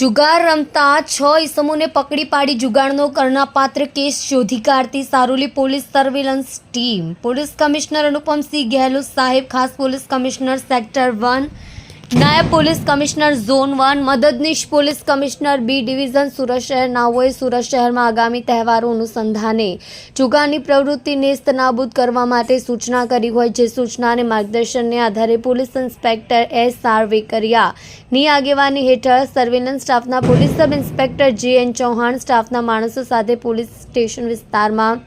જુગાર રમતા છ ઈસમોને પકડી પાડી જુગારનો કરણાપાત્ર કેસ શોધી કાઢતી Saroli police surveillance team. Police commissioner Anupamsinh Gehlot સાહેબ, ખાસ પોલીસ કમિશનર સેક્ટર વન નાયબ પોલીસ કમિશનર ઝોન વન, મદદનીશ police commissioner B division Surat શહેર નાઓએ સુરત શહેરમાં આગામી તહેવારો અનુસંધાને જુગારની પ્રવૃત્તિ નેસ્ત કરવા માટે સૂચના કરી હોય જે સૂચનાને માર્ગદર્શનને આધારે police inspector S R Vekariya ની આગેવાની હેઠળ સર્વેલન્સ સ્ટાફના police sub inspector J N Chauhan સ્ટાફના માણસો સાથે પોલીસ સ્ટેશન વિસ્તારમાં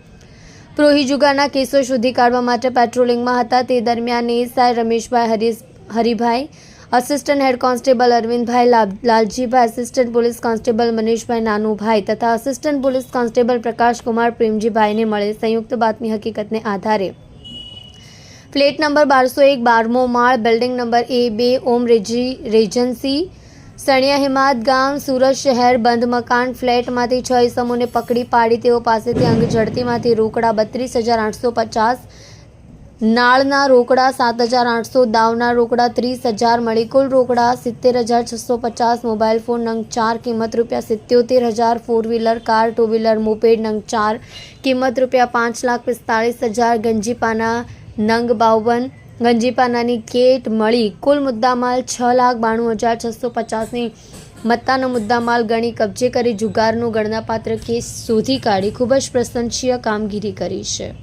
પ્રોહી જુગારના કેસો શોધી કાઢવા માટે પેટ્રોલિંગમાં હતા. તે દરમિયાન SI Rameshbhai Harish Haribhai assistant head constable Arvindbhai Laljibhai assistant police constable Manishbhai Nanubhai તથા અસિસ્ટન્ટ પોલીસ કોન્સ્ટેબલ પ્રકાશકુમાર પ્રેમજીભાઈને મળે સંયુક્ત બાતમી હકીકતને આધારે. ફ્લેટ નંબર બારસો એક, બારમો માળ બિલ્ડિંગ નંબર એ બે, ઓમ રેજી રેજન્સી સણિયા હિમાદ ગામ, સુરત શહેર, બંધ મકાન, ફ્લેટમાંથી છ ઇસમોને પકડી પાડી, તેઓ પાસેથી અંગ ઝડતીમાંથી રોકડા બત્રીસ હજાર આઠસો પચાસ નાળના રોકડા સાત હજાર આઠસો, દાવના રોકડા ત્રીસ હજાર મળી કુલ રોકડા સિત્તેર હજાર છસો પચાસ, મોબાઈલ ફોન નંગ ચાર, કિંમત રૂપિયા સિત્યોતેર હજાર four wheeler car two wheeler moped નંગ ચાર, કિંમત રૂપિયા પાંચ લાખ પિસ્તાળીસ હજાર, ગંજીપાના નંગ બાવન, ગંજીપાનાની કેટ મળી કુલ મુદ્દામાલ છ લાખ બાણું હજાર છસો પચાસની મત્તાનો મુદ્દામાલ ગણી કબજે કરી જુગારનો ગણનાપાત્ર કેસ શોધી કાઢી ખૂબ જ પ્રશંસીય કામગીરી કરી છે.